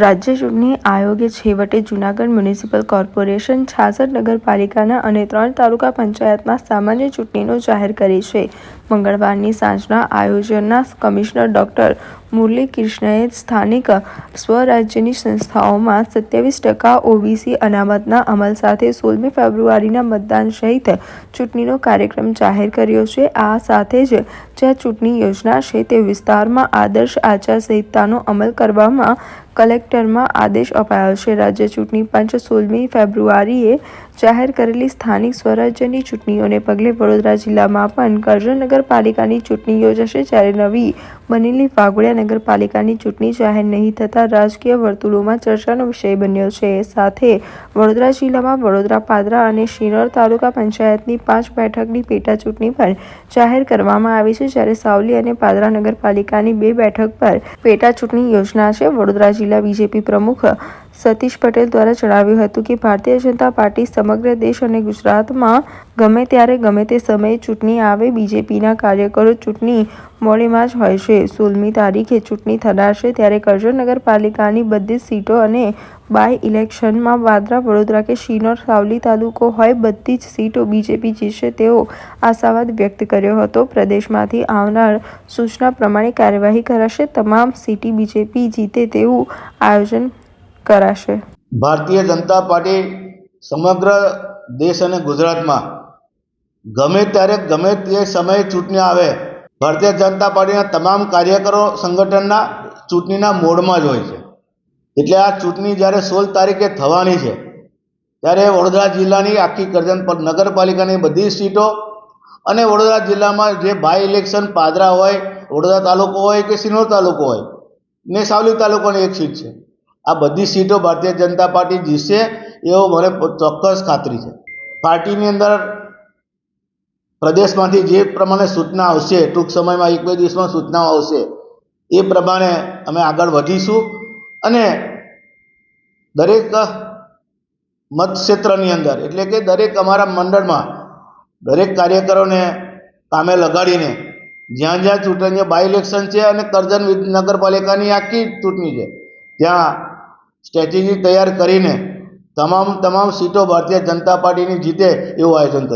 રાજ્ય ચૂંટણી આયોગે છેવટે જૂનાગઢ મ્યુનિસિપલ કોર્પોરેશન છાસઠ નગરપાલિકાના અને ત્રણ તાલુકા પંચાયતમાં સામાન્ય ચૂંટણીનો જાહેર કરી છે. મંગળવારની સાંજના આયોજનના કમિશનર ડોક્ટર મુરલી કૃષ્ણએ સ્થાનિક સ્વરાજ્યની સંસ્થાઓમાં સત્યાવીસ ટકા ઓબીસી અનામતના અમલ સાથે સોળમી ફેબ્રુઆરીના મતદાન સહિત ચૂંટણીનો કાર્યક્રમ જાહેર કર્યો છે. આ સાથે જ જ્યાં ચૂંટણી યોજના છે તે વિસ્તારમાં આદર્શ આચારસંહિતાનો અમલ કરવામાં કલેક્ટરમાં આદેશ અપાયો છે. રાજ્ય ચૂંટણી પંચ સોળમી ફેબ્રુઆરીએ જાહેર કરેલી સ્થાનિક સ્વરાજ્યની ચૂંટણીઓને પગલે વડોદરા જિલ્લામાં પણ કરજણ નગરપાલિકાની ચૂંટણી યોજાશે જ્યારે નવી બનેલી વાઘોડિયા નગરપાલિકાની ચૂંટણી જાહેર નહીં થતાં રાજકીય વર્તુળોમાં ચર્ચાનો વિષય બન્યો છે. સાથે વડોદરા જિલ્લામાં વડોદરા, પાદરા અને શિનોર તાલુકા પંચાયતની પાંચ બેઠકની પેટા ચૂંટણી પણ જાહેર કરવામાં આવી છે. જ્યારે સાવલી અને પાદરા નગરપાલિકાની બે બેઠક પર પેટા ચૂંટણી યોજના છે. વડોદરા જિલ્લા બીજેપી પ્રમુખ સતીશ પટેલ દ્વારા જણાવ્યું હતું કે ભારતીય જનતા પાર્ટી સમગ્ર દેશ અને ગુજરાતમાં ગમે ત્યારે ગમે તે સમયે ચૂંટણી આવે, બીજેપીના કાર્યકરો ચૂંટણી મોડેમાં જ હોય છે. સોળમી તારીખે ચૂંટણી થનારશે ત્યારે કરજણ નગરપાલિકાની બધી સીટો અને બાય ઇલેક્શનમાં વાદરા, વડોદરા કે શિનોર, સાવલી તાલુકો હોય બધી જ સીટો બીજેપી જીતશે તેવો આશાવાદ વ્યક્ત કર્યો હતો. પ્રદેશમાંથી આવનાર સૂચના પ્રમાણે કાર્યવાહી કરાશે. તમામ સીટી બીજેપી જીતે તેવું આયોજન કરાશે. ભારતીય જનતા પાર્ટી સમગ્ર દેશ અને ગુજરાતમાં ગમે ત્યારે ગમે તે સમયે ચૂંટણી આવે, ભારતીય જનતા પાર્ટીના તમામ કાર્યકરો સંગઠનના ચૂંટણીના મોડમાં જ હોય છે. એટલે આ ચૂંટણી જ્યારે સોળ તારીખે થવાની છે, ત્યારે વડોદરા જિલ્લાની આખી કરજણ પર નગરપાલિકાની બધી સીટો અને વડોદરા જિલ્લામાં જે બાય ઇલેક્શન પાદરા હોય, વડોદરા તાલુકો હોય કે સિનોર તાલુકો હોય, ને સાવલી તાલુકોની એક સીટ છે. આ બધી સીટો ભારતીય જનતા પાર્ટી જીતશે એવો મને ચોક્કસ ખાતરી છે. પાર્ટીની અંદર પ્રદેશમાંથી જે પ્રમાણે સૂચના આવશે, ટૂંક સમયમાં એક બે દિવસમાં સૂચનાઓ આવશે, એ પ્રમાણે અમે આગળ વધીશું અને દરેક મતક્ષેત્રની અંદર, એટલે કે દરેક અમારા મંડળમાં દરેક કાર્યકરોને કામે લગાડીને જ્યાં જ્યાં ચૂંટણીઓ બાય ઇલેક્શન છે અને કરજણ નગરપાલિકાની આખી ચૂંટણી છે, ત્યાં સ્ટ્રેટેજી તૈયાર કરીને તમામ તમામ સીટો ભારતીય જનતા પાર્ટીની જીતે એવું આયોજન કર્યું